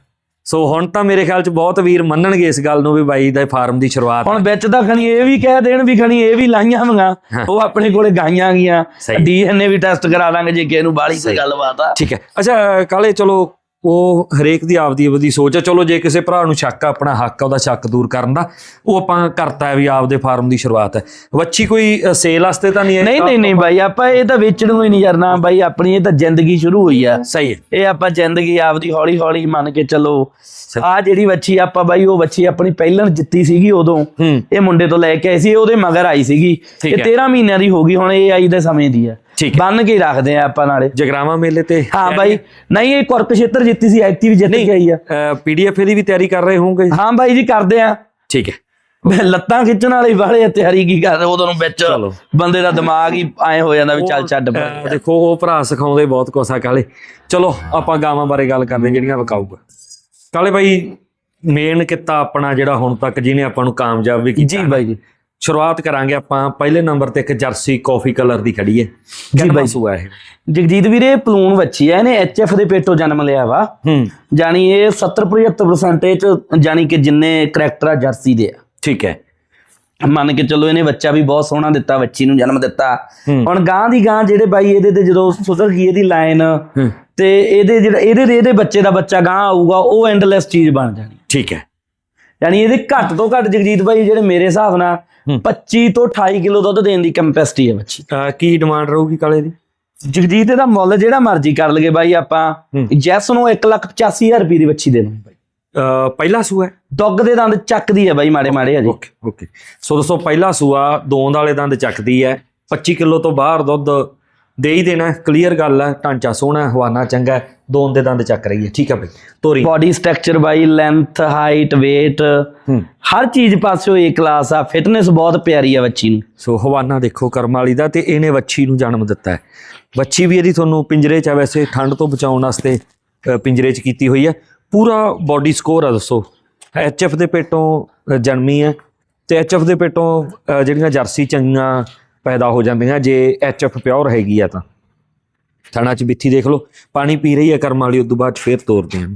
Speaker 1: ਸੋ ਹੁਣ ਤਾਂ ਮੇਰੇ ਖਿਆਲ 'ਚ ਬਹੁਤ ਵੀਰ ਮੰਨਣਗੇ ਇਸ ਗੱਲ ਨੂੰ ਵੀ ਬਾਈ ਦਾ ਫਾਰਮ ਦੀ ਸ਼ੁਰੂਆਤ
Speaker 2: ਹੁਣ ਵਿੱਚ ਤਾਂ ਖਣੀ ਇਹ ਵੀ ਕਹਿ ਦੇਣ ਵੀ ਖਣੀ ਇਹ ਵੀ ਲਾਈਆਂ ਹੋਈਆਂ ਉਹ ਆਪਣੇ ਕੋਲੇ ਗਾਈਆਂ ਗਈਆਂ। ਡੀਐਨਏ ਵੀ ਟੈਸਟ ਕਰਾ ਲਾਂਗੇ ਜੇ ਕਿਸੇ ਨੂੰ ਬਾਹਲੀ ਤੇ ਗੱਲਬਾਤ ਆ।
Speaker 1: ਠੀਕ ਹੈ। ਅੱਛਾ ਕਾਲੇ ਚਲੋ ਉਹ ਹਰੇਕ ਦੀ ਆਪਦੀ ਆਪਦੀ ਸੋਚ ਹੈ ਚਲੋ ਜੇ ਕਿਸੇ ਭਰਾ ਨੂੰ ਸ਼ੱਕ ਆ ਆਪਣਾ ਹੱਕ ਆ ਉਹਦਾ ਸ਼ੱਕ ਦੂਰ ਕਰਨ ਦਾ ਉਹ ਆਪਾਂ ਕਰਤਾ ਹੈ ਵੀ ਆਪਦੇ ਫਾਰਮ ਦੀ ਸ਼ੁਰੂਆਤ ਹੈ। ਵੱਛੀ ਕੋਈ ਸੇਲ ਵਾਸਤੇ ਤਾਂ ਨਹੀਂ ਹੈ?
Speaker 2: ਨਹੀਂ ਨਹੀਂ ਨਹੀਂ ਬਾਈ ਆਪਾਂ ਇਹ ਤਾਂ ਵੇਚਣ ਨੂੰ ਹੀ ਨਹੀਂ ਕਰਨਾ ਬਾਈ ਆਪਣੀ ਇਹ ਤਾਂ ਜ਼ਿੰਦਗੀ ਸ਼ੁਰੂ ਹੋਈ ਆ।
Speaker 1: ਸਹੀ ਹੈ।
Speaker 2: ਇਹ ਆਪਾਂ ਜ਼ਿੰਦਗੀ ਆਪਦੀ ਹੌਲੀ ਹੌਲੀ ਮੰਨ ਕੇ ਚੱਲੋ। ਆ ਜਿਹੜੀ ਵੱਛੀ ਆਪਾਂ ਬਾਈ ਉਹ ਵੱਛੀ ਆਪਣੀ ਪਹਿਲਾਂ ਜਿੱਤੀ ਸੀਗੀ ਉਦੋਂ। ਇਹ ਮੁੰਡੇ ਤੋਂ ਲੈ ਕੇ ਆਈ ਸੀ ਉਹਦੇ ਮਗਰ ਆਈ ਸੀਗੀ। ਇਹ
Speaker 1: ਹੈ।
Speaker 2: 13 ਮਹੀਨਿਆਂ ਦੀ ਹੋ ਗਈ ਹੁਣ ਇਹ ਆਈ ਦੇ ਸਮੇਂ ਦੀ ਆ।
Speaker 1: ਠੀਕ
Speaker 2: ਬੰਨ ਕੇ ਰੱਖਦੇ ਆ ਆਪਾਂ ਨਾਲੇ।
Speaker 1: ਜਗਰਾਵਾ ਮੇਲੇ ਤੇ
Speaker 2: ਹਾਂ ਬਾਈ ਨਹੀਂ ਇਹ ਕੁਰਕਸ਼ੇਤਰ ਜਿੱਤੀ ਸੀ ਐਕਟੀ ਵੀ ਜਿੱਤ ਕੇ ਆਈ ਆ।
Speaker 1: ਪੀਡੀਐਫ ਦੀ ਵੀ ਤਿਆਰੀ ਕਰ ਰਹੇ ਹੋਵੋਗੇ?
Speaker 2: ਹਾਂ ਬਾਈ ਜੀ ਕਰਦੇ ਆ
Speaker 1: ਠੀਕ ਹੈ।
Speaker 2: ਮੈਂ ਲੱਤਾਂ ਖਿੱਚਣ ਵਾਲੇ ਵਾਲੇ ਤਿਆਰੀ ਕੀ ਕਰਦੇ ਉਦੋਂ ਨੂੰ ਵਿੱਚ। ਬੰਦੇ ਦਾ ਦਿਮਾਗ ਹੀ ਐ ਹੋ ਜਾਂਦਾ ਵੀ ਚੱਲ ਛੱਡ
Speaker 1: ਦੇਖੋ ਉਹ ਭਰਾ ਸਿਖਾਉਂਦੇ ਬਹੁਤ ਆ ਕਾਲੇ। ਚਲੋ ਆਪਾਂ ਗਾਵਾਂ ਬਾਰੇ ਗੱਲ ਕਰਦੇ ਜਿਹੜੀਆਂ ਵਿਕਾਊਗਾ ਕਾਲੇ ਬਾਈ ਮੇਨ ਕਿੱਤਾ ਆਪਣਾ ਜਿਹੜਾ ਹੁਣ ਤੱਕ ਜਿਹਨੇ ਆਪਾਂ ਨੂੰ ਕਾਮਯਾਬ ਵੀ ਕੀਤਾ।
Speaker 2: ਜੀ ਬਾਈ ਜੀ।
Speaker 1: ਸ਼ੁਰੂਆਤ ਕਰਾਂਗੇ ਆਪਾਂ। ਪਹਿਲੇ ਨੰਬਰ ਤੇ ਇੱਕ ਜਰਸੀ ਕਾਫੀ ਕਲਰ ਦੀ ਖੜੀ ਹੈ
Speaker 2: ਜੀ
Speaker 1: ਕਿੰਨਾ
Speaker 2: ਬਾਈ।
Speaker 1: ਸੂਆ ਇਹ?
Speaker 2: ਜਗਜੀਤ ਵੀਰੇ ਪਲੂਨ ਵੱਛੀ ਆ ਇਹਨੇ ਐਚਐਫ ਦੇ ਪੇਟੋਂ ਜਨਮ ਲਿਆ ਵਾ।
Speaker 1: ਹੂੰ।
Speaker 2: ਜਾਨੀ ਇਹ 70 75% ਚ ਜਾਨੀ ਕਿ ਜਿੰਨੇ ਕਰੈਕਟਰ ਆ ਜਰਸੀ ਦੇ ਆ।
Speaker 1: ਠੀਕ ਹੈ।
Speaker 2: ਮੰਨ ਕੇ ਚੱਲੋ ਇਹਨੇ ਬੱਚਾ ਵੀ ਬਹੁਤ ਸੋਹਣਾ ਦਿੱਤਾ ਬੱਚੀ ਨੂੰ ਜਨਮ ਦਿੱਤਾ।
Speaker 1: ਹੂੰ।
Speaker 2: ਹੁਣ ਗਾਂ ਦੀ ਗਾਂ ਜਿਹੜੇ ਬਾਈ ਇਹਦੇ ਤੇ ਜਦੋਂ ਸੁਧਰ ਗਈ ਇਹਦੀ ਲਾਈਨ
Speaker 1: ਹੂੰ।
Speaker 2: ਤੇ ਇਹਦੇ ਜਿਹੜਾ ਇਹਦੇ ਇਹਦੇ ਬੱਚੇ ਦਾ ਬੱਚਾ ਗਾਂ ਆਊਗਾ ਉਹ ਐਂਡਲੈਸ ਚੀਜ਼ ਬਣ ਜਾਣੀ।
Speaker 1: ਠੀਕ ਹੈ।
Speaker 2: ਯਾਨੀ ਇਹਦੇ ਘੱਟ ਤੋਂ ਘੱਟ ਜਗਜੀਤ ਬਾਈ ਜਿਹੜੇ ਮੇਰੇ ਹਿਸਾਬ ਨਾਲ
Speaker 1: ਹੂੰ।
Speaker 2: 25 ਤੋਂ 28 ਕਿਲੋ ਦੁੱਧ ਦੇਣ ਦੀ ਕੈਪੈਸਿਟੀ ਹੈ ਬੱਚੀ
Speaker 1: ਅਹ, ਕੀ ਡਿਮਾਂਡ ਰਹੂਗੀ ਕਾਲੇ ਦੀ?
Speaker 2: ਜਗਜੀਤ ਇਹਦਾ ਮੁੱਲ ਜਿਹੜਾ ਮਰਜ਼ੀ ਕਰ ਲਗੇ ਬਾਈ ਆਪਾਂ। ਜੈਸ ਨੂੰ 185000 ਰੁਪਏ ਦੀ ਬੱਚੀ ਦੇ ਦਾਂਗੇ
Speaker 1: ਪਹਿਲਾ ਸੂਆ ਹੈ?
Speaker 2: ਦੁੱਗ ਦੇ ਦੰਦ ਚੱਕਦੀ ਹੈ ਬਾਈ ਮਾੜੇ ਮਾੜੇ ਹਜੇ।
Speaker 1: Okay okay. ਸੋ ਦੋਸਤੋ ਪਹਿਲਾ ਸੂਆ ਦੋਂਦ ਵਾਲੇ ਦੰਦ ਚੱਕਦੀ ਹੈ। 25 ਕਿਲੋ ਤੋਂ ਬਾਹਰ ਦੁੱਧ ਦੇ ਹੀ ਦੇਣਾ ਕਲੀਅਰ ਗੱਲ ਹੈ ਢਾਂਚਾ ਸੋਹਣਾ ਹਵਾਨਾ ਚੰਗਾ ਦੋਂਦ ਦੇ ਦੰਦ ਚੱਕ ਰਹੀ ਹੈ ਠੀਕ ਹੈ ਬਈ। ਤੋਰੀ।
Speaker 2: ਬਾਡੀ ਸਟਰਕਚਰ ਬਾਈ ਲੈਂਥ ਹਾਈਟ weight ਹਰ ਚੀਜ਼ ਪਾਸਿਓਂ ਏ ਕਲਾਸ ਆ ਫਿਟਨੈਸ ਬਹੁਤ ਪਿਆਰੀ ਆ ਬੱਚੀ ਨੂੰ।
Speaker 1: ਸੋ ਹਵਾਨਾ ਦੇਖੋ ਕਰਮ ਵਾਲੀ ਦਾ ਤੇ ਇਹਨੇ ਵੱਛੀ ਨੂੰ ਜਨਮ ਦਿੱਤਾ ਹੈ। ਵੱਛੀ ਵੀ ਇਹਦੀ ਤੁਹਾਨੂੰ ਪਿੰਜਰੇ 'ਚ ਆ ਵੈਸੇ ਠੰਡ ਤੋਂ ਬਚਾਉਣ ਵਾਸਤੇ ਪਿੰਜਰੇ 'ਚ ਕੀਤੀ ਹੋਈ ਹੈ। ਪੂਰਾ ਬਾਡੀ ਸਕੋਰ ਆ ਦੱਸੋ। ਐਚਐਫ ਦੇ ਪੇਟੋਂ ਜਨਮੀ ਹੈ। ਤੇ ਐਚਐਫ ਦੇ ਪੇਟੋਂ ਜਿਹੜੀਆਂ ਜਰਸੀ ਚੰਗੀਆਂ ਪੈਦਾ ਹੋ ਜਾਂਦੀਆਂ ਜੇ ਐਚਐਫ ਪਿਓਰ ਹੈਗੀ ਆ ਤਾਂ। ਥਾਣਾ 'ਚ ਬਿੱਥੀ ਦੇਖ ਲਓ ਪਾਣੀ ਪੀ ਰਹੀ ਹੈ ਕਰਮ ਵਾਲੀ ਉਦੋਂ ਬਾਅਦ 'ਚ ਫੇਰ ਤੋਰਦੇ ਹਨ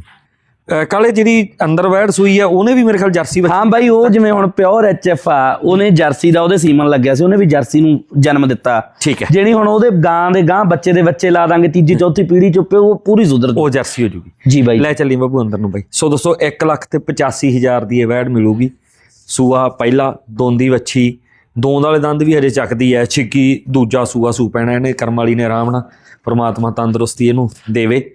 Speaker 1: ਕਾਲੇ ਜਿਹੜੀ ਅੰਦਰ ਵੈੜ ਸੂਈ ਆ ਉਹਨੇ ਵੀ ਮੇਰੇ ਖਿਆਲ ਜਰਸੀ
Speaker 2: ਹਾਂ ਬਾਈ ਉਹ ਜਿਵੇਂ ਹੁਣ ਪਿਓਰ ਐਚਐਫ ਆ ਉਹਨੇ ਜਰਸੀ ਦਾ ਉਹਦੇ ਸੀਮਨ ਲੱਗਿਆ ਸੀ ਉਹਨੇ ਵੀ ਜਰਸੀ ਨੂੰ ਜਨਮ ਦਿੱਤਾ।
Speaker 1: ਠੀਕ ਹੈ।
Speaker 2: ਜਿਹੜੀ ਹੁਣ ਉਹਦੇ ਗਾਂ ਦੇ ਗਾਂ ਬੱਚੇ ਦੇ ਬੱਚੇ ਲਾ ਦਾਂਗੇ ਤੀਜੀ ਚੌਥੀ ਪੀੜ੍ਹੀ ਚ ਉਹ ਪੂਰੀ ਸੁਧਰ
Speaker 1: ਉਹ ਜਰਸੀ ਹੋ ਜੂਗੀ।
Speaker 2: ਜੀ ਬਾਈ।
Speaker 1: ਲੈ ਚੱਲੀ ਬੱਬੂ ਅੰਦਰ ਨੂੰ ਬਾਈ। ਸੋ ਦੋਸਤੋ 1 ਲੱਖ ਤੇ 85000 ਦੀ ਇਹ ਵੈੜ ਮਿਲੂਗੀ। ਸੂਆ ਪਹਿਲਾ ਦੋਂਦੀ ਵੱਛੀ। ਦੋਂਦ ਵਾਲੇ ਦੰਦ ਵੀ ਹਜੇ ਚੱਕਦੀ ਐ ਛਿੱਕੀ ਦੂਜਾ ਸੂਆ ਸੂ ਪੈਣਾ ਇਹਨੇ ਕਰਮ ਵਾਲੀ ਨੇ ਆਰਾਮ ਨਾਲ। ਪ੍ਰਮਾਤਮਾ ਤੰਦਰੁਸਤੀ ਇਹਨੂੰ ਦੇਵੇ।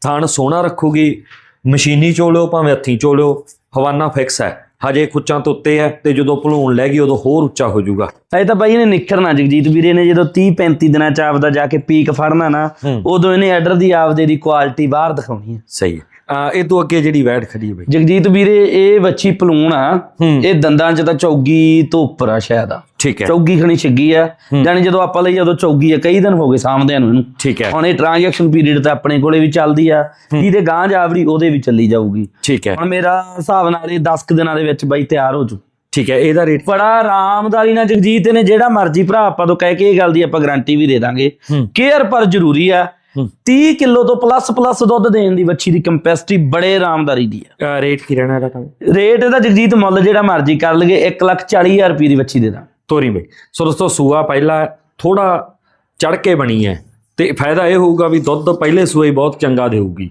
Speaker 1: ਥਣ ਸੋਹਣਾ ਰੱਖੂਗੀ ਮਸ਼ੀਨੀ ਚੋਲਿਓ ਭਾਵੇਂ ਹੱਥੀਂ ਚੋਲਿਓ ਹਵਾਨਾ ਫਿਕਸ ਹੈ। ਹਜੇ ਕੁੱਚਾਂ ਤੋਂ ਉੱਤੇ ਹੈ ਤੇ ਜਦੋਂ ਭਲੂਣ ਲੈ ਗਈ ਉਦੋਂ ਹੋਰ ਉੱਚਾ ਹੋ ਜਾਊਗਾ।
Speaker 2: ਅਜੇ ਤਾਂ ਬਾਈ ਇਹਨੇ ਨਿਖਰਨਾ ਜਗਜੀਤ ਵੀਰੇ ਨੇ ਜਦੋਂ 30 35 ਦਿਨਾਂ ਚ ਆਪਦਾ ਜਾ ਕੇ ਪੀਕ ਫੜਨਾ ਨਾ। ਉਦੋਂ ਇਹਨੇ ਆਰਡਰ ਦੀ ਆਪਦੇ ਦੀ ਕੁਆਲਿਟੀ ਬਾਹਰ ਦਿਖਾਉਣੀ ਹੈ।
Speaker 1: ਸਹੀ ਹੈ। ਇਹ ਤੋਂ ਅੱਗੇ ਜਿਹੜੀ ਵੈੜ ਖੜੀ ਹੈ ਬਈ।
Speaker 2: ਜਗਜੀਤ ਵੀਰੇ ਇਹ ਵੱਛੀ ਪਲੂਣ ਆ। ਇਹ ਦੰਦਾਂ ਚ ਤਾਂ ਚੌਗੀ ਤੋਂ ਉੱਪਰ ਆ ਸ਼ਾਇਦ ਆ।
Speaker 1: ਠੀਕ ਹੈ।
Speaker 2: ਚੌਗੀ ਖਣੀ ਛਿੱਗੀ ਆ। ਜਾਨੀ ਜਦੋਂ ਆਪਾਂ ਲਈ ਜਦੋਂ ਚੌਗੀ ਆ ਕਈ ਦਿਨ ਹੋ ਗਏ ਸਾਹਮਣੇ ਨੂੰ ਇਹਨੂੰ।
Speaker 1: ਠੀਕ ਹੈ।
Speaker 2: ਹੁਣ ਇਹ ਟ੍ਰਾਂਜੈਕਸ਼ਨ ਪੀਰੀਅਡ ਤਾਂ ਆਪਣੇ ਕੋਲੇ ਵੀ ਚੱਲਦੀ ਆ। ਜਿਹਦੇ ਗਾਂ ਜਾਵੜੀ ਉਹਦੇ ਵੀ ਚੱਲੀ ਜਾਊਗੀ।
Speaker 1: ਠੀਕ ਹੈ।
Speaker 2: ਹੁਣ ਮੇਰਾ ਹਿਸਾਬ ਨਾਲ ਇਹ 10 ਕੁ ਦਿਨਾਂ ਦੇ ਵਿੱਚ ਬਾਈ ਤਿਆਰ ਹੋ ਜੂ।
Speaker 1: ਠੀਕ ਹੈ ਇਹਦਾ ਰੇਟ
Speaker 2: ਬੜਾ ਆਰਾਮਦਾਰੀ ਨਾਲ ਜਗਜੀਤ ਨੇ ਜਿਹੜਾ ਮਰਜ਼ੀ ਭਰਾ ਆਪਾਂ ਤੋਂ ਕਹਿ ਕੇ ਇਹ ਗੱਲ ਦੀ ਆਪਾਂ ਗਾਰੰਟੀ ਵੀ ਦੇ ਦਾਂਗੇ। ਕੇਅਰ ਪਰ ਜ਼ਰੂਰੀ ਆ। 30 ਕਿਲੋ ਤੋਂ ਪਲੱਸ ਪਲੱਸ ਦੁੱਧ ਦੇਣ ਦੀ ਵੱਛੀ ਦੀ ਕੰਪੈਸਿਟੀ ਬੜੇ ਆਰਾਮਦਾਰੀ ਦੀ ਆ।
Speaker 1: ਰੇਟ ਕੀ ਰਹਿਣਾ ਇਹਦਾ ਕੰਮ?
Speaker 2: ਰੇਟ ਇਹਦਾ ਜਗਜੀਤ ਮੁੱਲ ਜਿਹੜਾ ਮਰਜ਼ੀ ਕਰ ਲਗੇ 140000 ਰੁਪਏ ਦੀ ਵੱਛੀ ਦੇ ਦਾਂ
Speaker 1: ਤੋਰੀ ਬਈ। ਸੋ ਦੋਸਤੋ ਸੂਆ ਪਹਿਲਾ ਥੋੜਾ ਚੜ ਕੇ ਬਣੀ ਹੈ ਤੇ ਫਾਇਦਾ ਇਹ ਹੋਊਗਾ ਵੀ ਦੁੱਧ ਪਹਿਲੇ ਸੂਏ ਹੀ ਬਹੁਤ ਚੰਗਾ ਦੇਊਗੀ।